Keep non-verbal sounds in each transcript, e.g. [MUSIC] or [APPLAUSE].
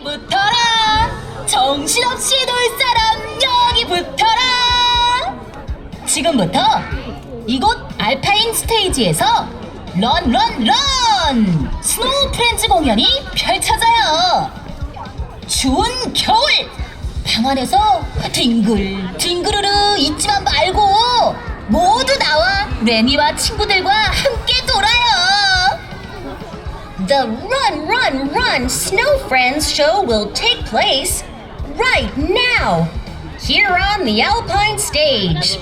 여기 붙어라. 정신없이 놀 사람 여기 붙어라. 지금부터 이곳 알파인 스테이지에서 런 런 런! 스노우 프렌즈 공연이 펼쳐져요. 추운 겨울! 방 안에서 뒹글 뒹그르르 잊지만 말고 모두 나와 레미와 친구들과 함께 놀아요. The Run, Run, Run Snow Friends show will take place right now here on the Alpine stage.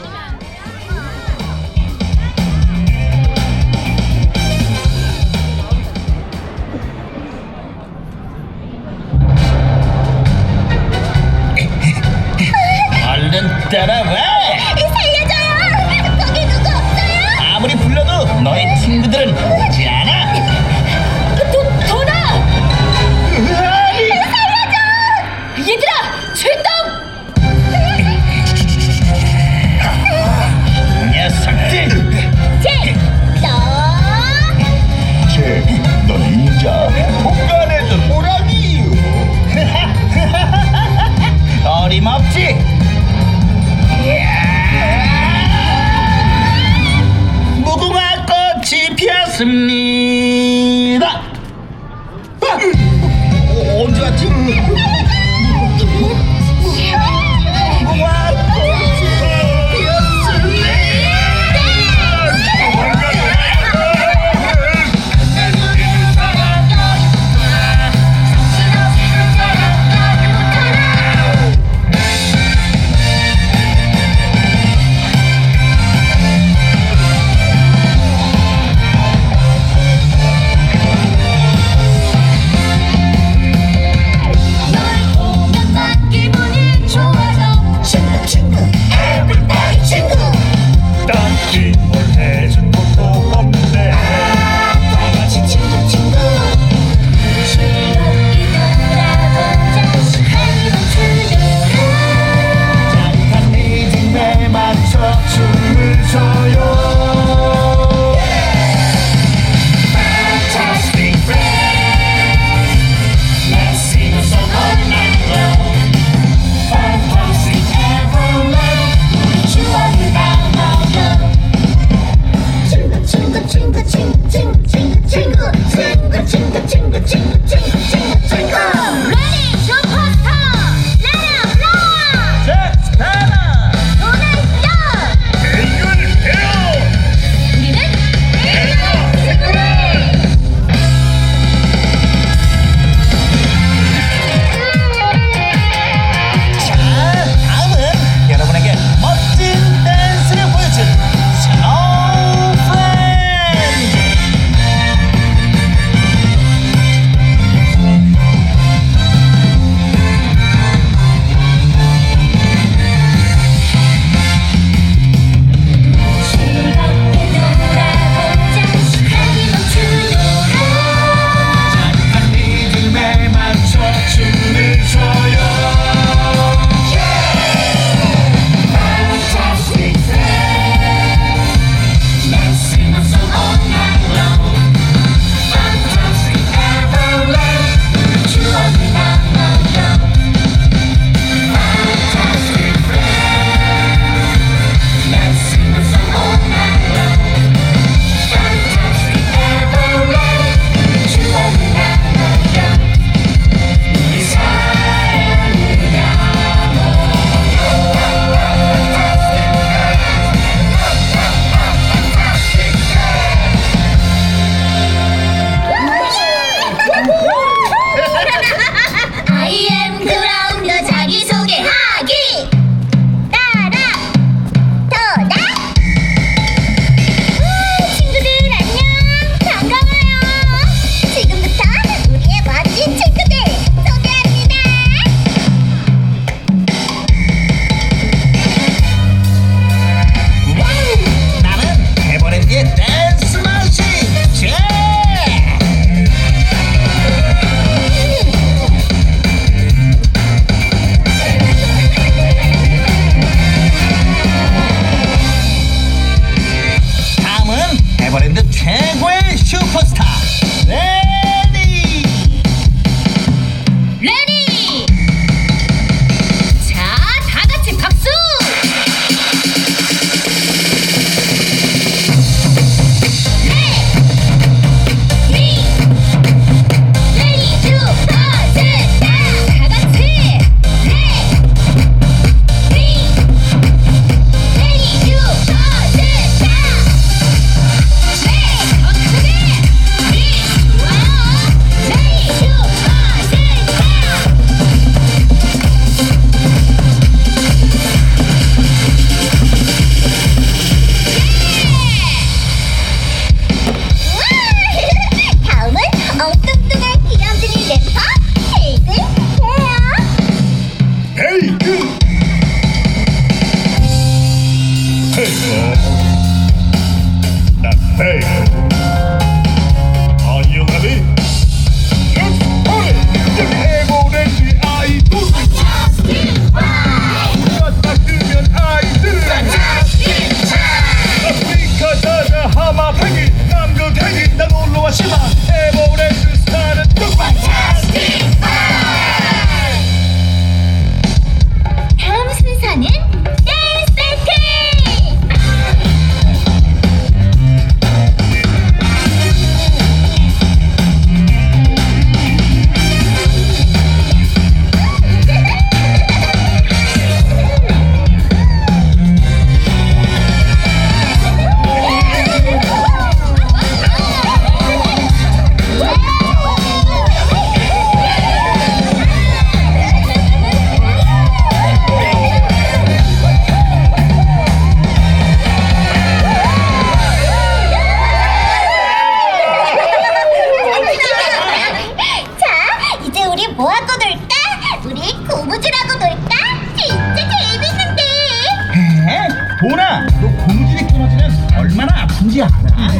너 고무줄이 끊어지면 얼마나 아픈지 알아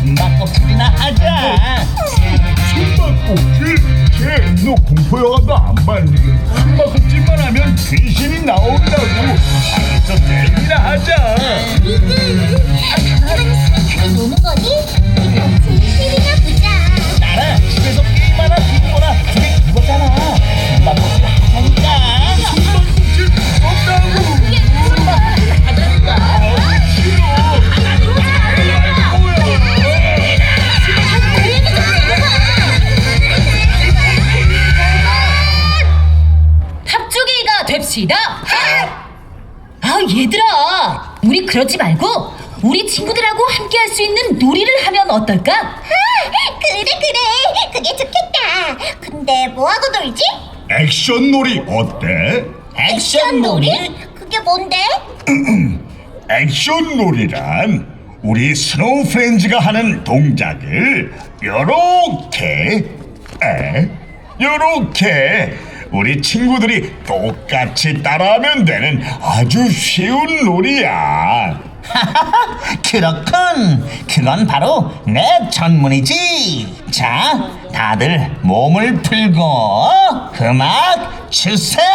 숨바꼭질이나 하자 숨바꼭질? 쟤너 공포영화도 안 봤니? 숨바꼭질만 하면 귀신이 나온다고 알겠어 내기나 하자 아, 노는 거니? 이거 진실이나 보자 나라 집에서 게임 하나 됩시다. 아 얘들아, 우리 그러지 말고 우리 친구들하고 함께 할 수 있는 놀이를 하면 어떨까? 그래 그래 그게 좋겠다. 근데 뭐하고 놀지? 액션 놀이 어때? 액션 놀이? 그게 뭔데? [CLEARS THROAT] 액션 놀이란 우리 스노우 프렌즈가 하는 동작을 요렇게 에 요렇게 우리 친구들이 똑같이 따라하면 되는 아주 쉬운 놀이야. [LAUGHS] 그렇군. 그건 바로 내 전문이지. 자, 다들 몸을 풀고 음악 주세요.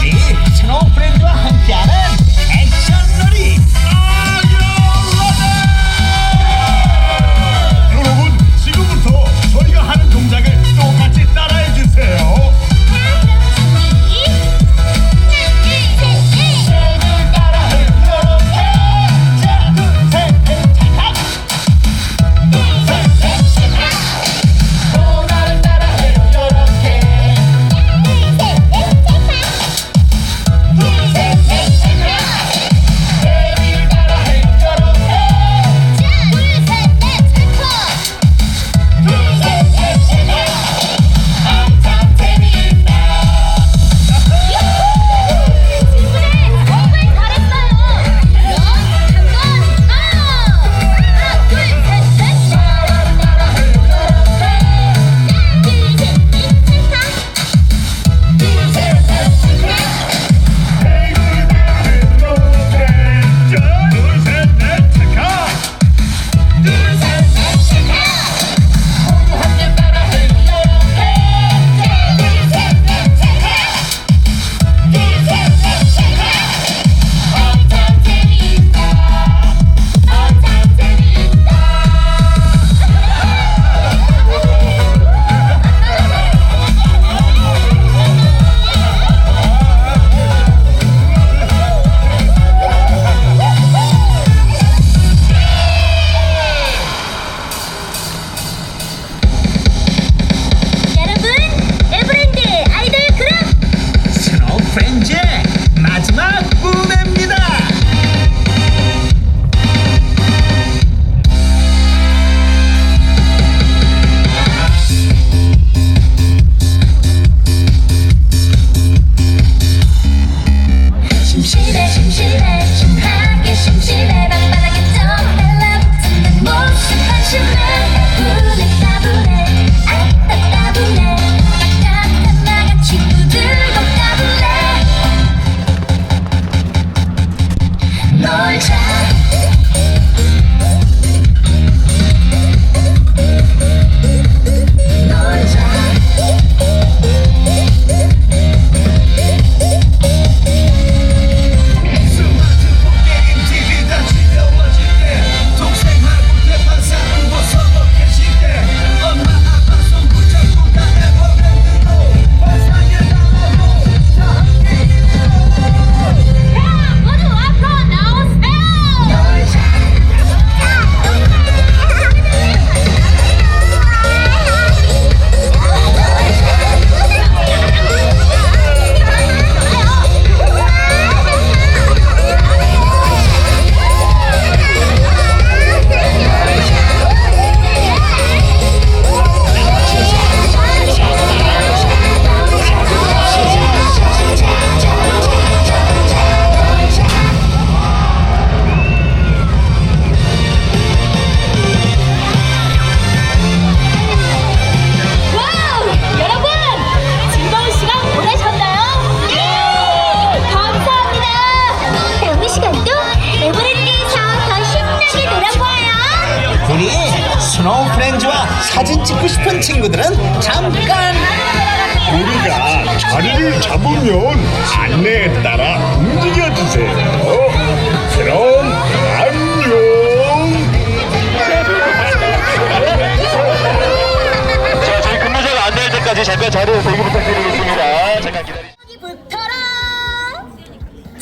우리 스노우 프렌즈와 함께하는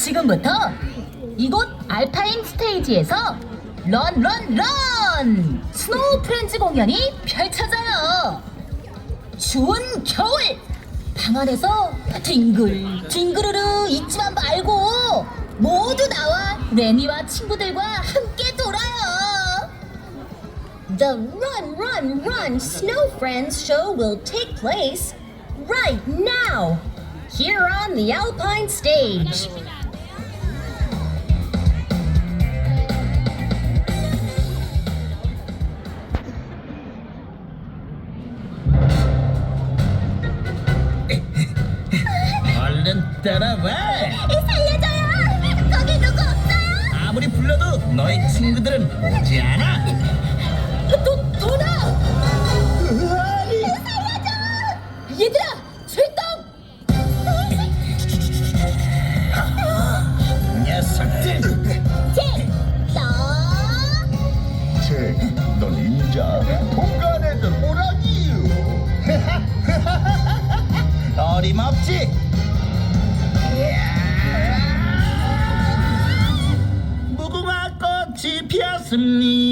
지금부터 이곳 알파인 스테이지에서 런, 런, 런! 스노우 프렌즈 공연이 펼쳐져요. 추운 겨울! 방 안에서 뒹글, 뒹그르르 있지만 말고 모두 나와 레니와 친구들과 함께 놀아요. The Run, Run, Run Snow Friends show will take place right now here on the Alpine stage. 따라와 살려줘요. 거기 누구 없어요? 아무리 불러도 너희 친구들은 오지 않아 도, 도나! Sunni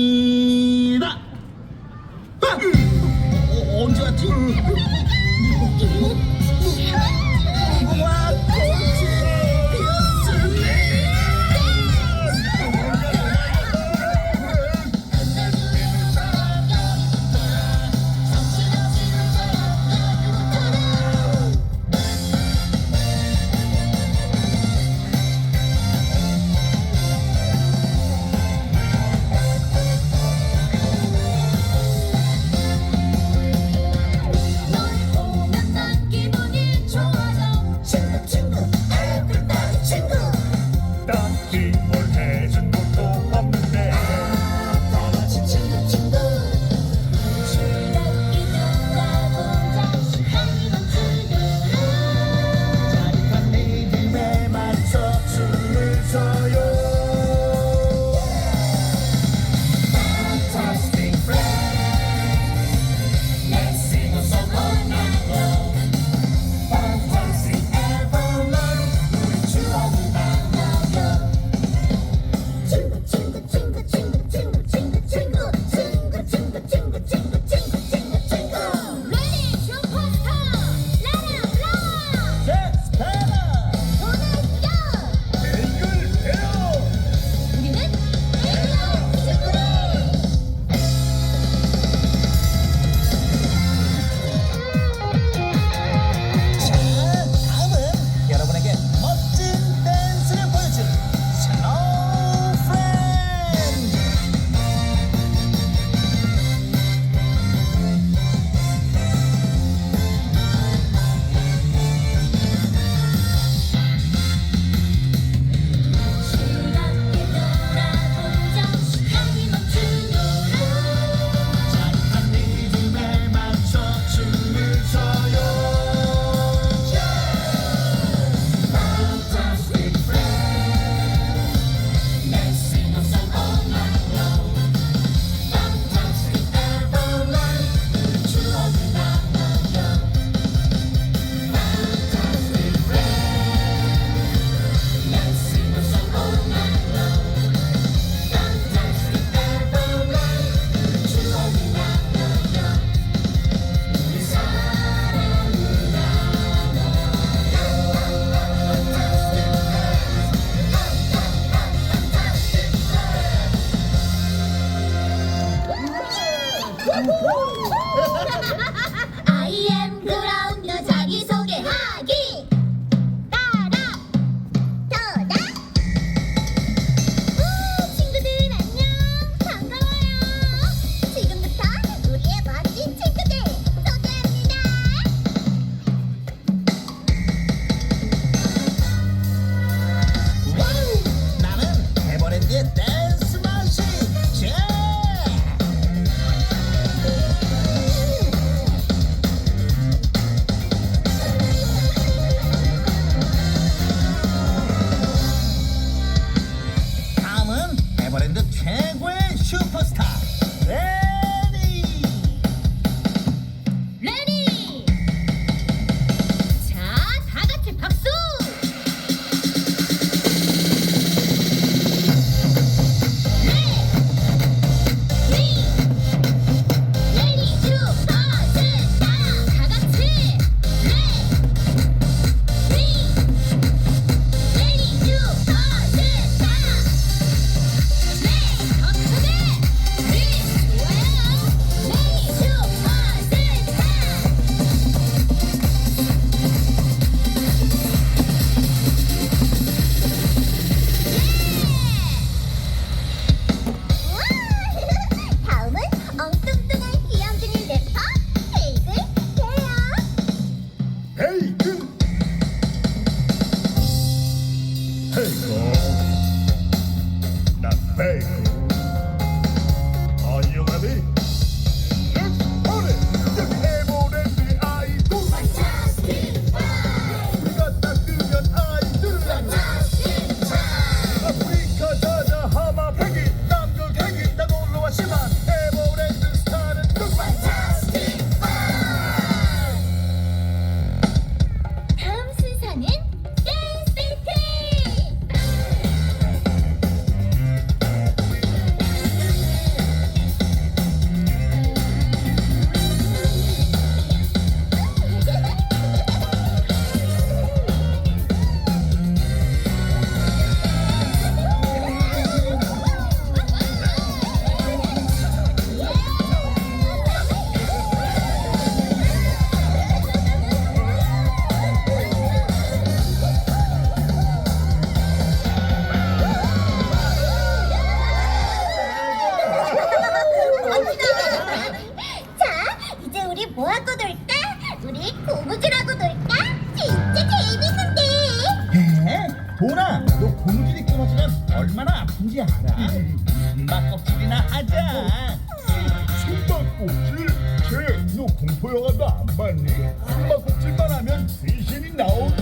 숨바꼭질만 하면 귀신이 나온다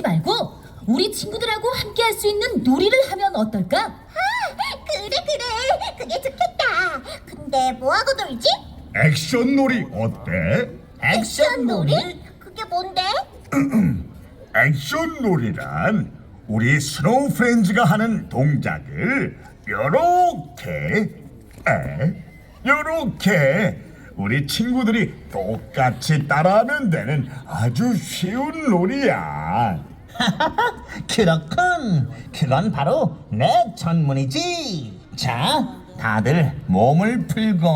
우리 그러지 말고 우리 친구들하고 함께 할 수 있는 놀이를 하면 어떨까? 아, 그래 그래 그게 좋겠다. 근데 뭐하고 놀지? 액션 놀이 어때? 액션 놀이? 그게 뭔데? [CLEARS THROAT] 액션 놀이란 우리 스노우 프렌즈가 하는 동작을 요렇게 에 요렇게 우리 친구들이 똑같이 따라하면 되는 아주 쉬운 놀이야. [LAUGHS] 그렇군. 그건 바로 내 전문이지. 자, 다들 몸을 풀고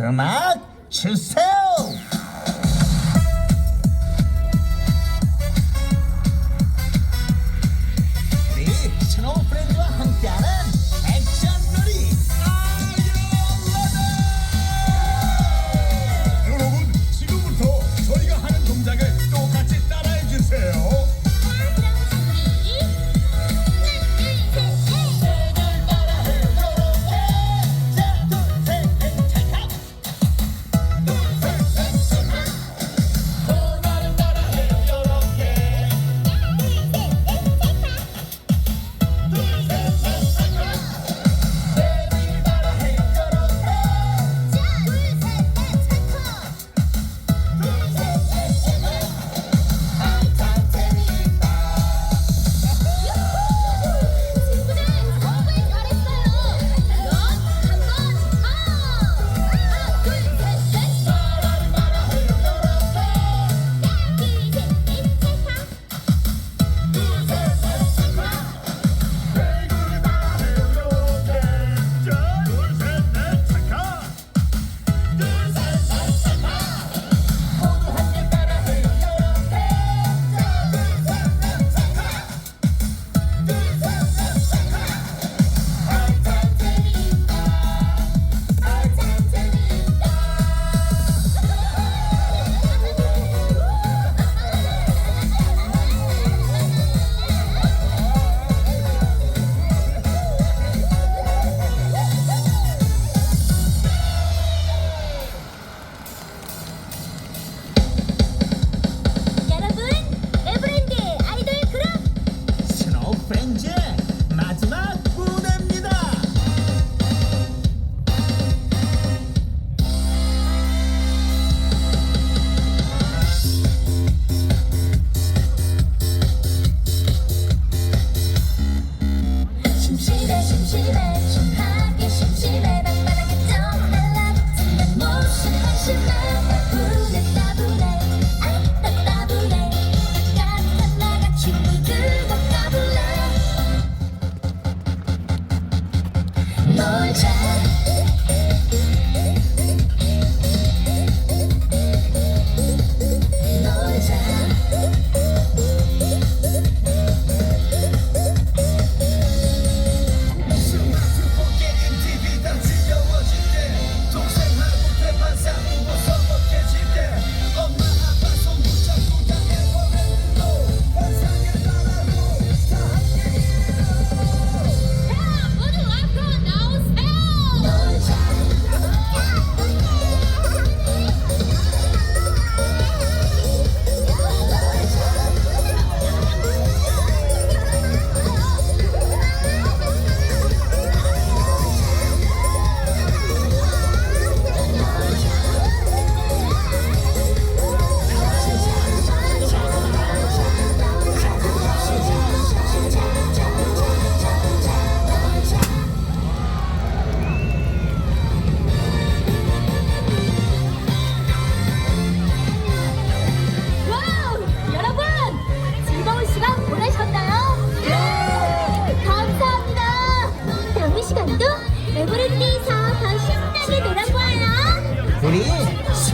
음악 주세요.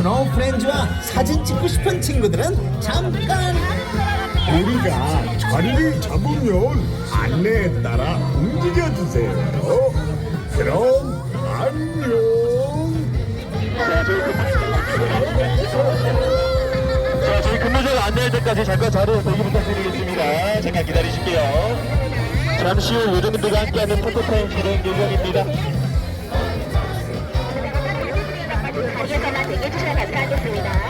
스노우 프렌즈와 사진 찍고 싶은 친구들은 잠깐 우리가 자리를 잡으면 안내에 따라 움직여 주세요. 그럼 안녕. 자, 저희 근무자가 안내할 때까지 잠깐 자리에 대기 부탁드리겠습니다. 잠깐 기다리실게요. 잠시 후 요정들과 함께하는 포토타임 진행 예정입니다. 자리에서만 대기해 주시면 감사하겠습니다.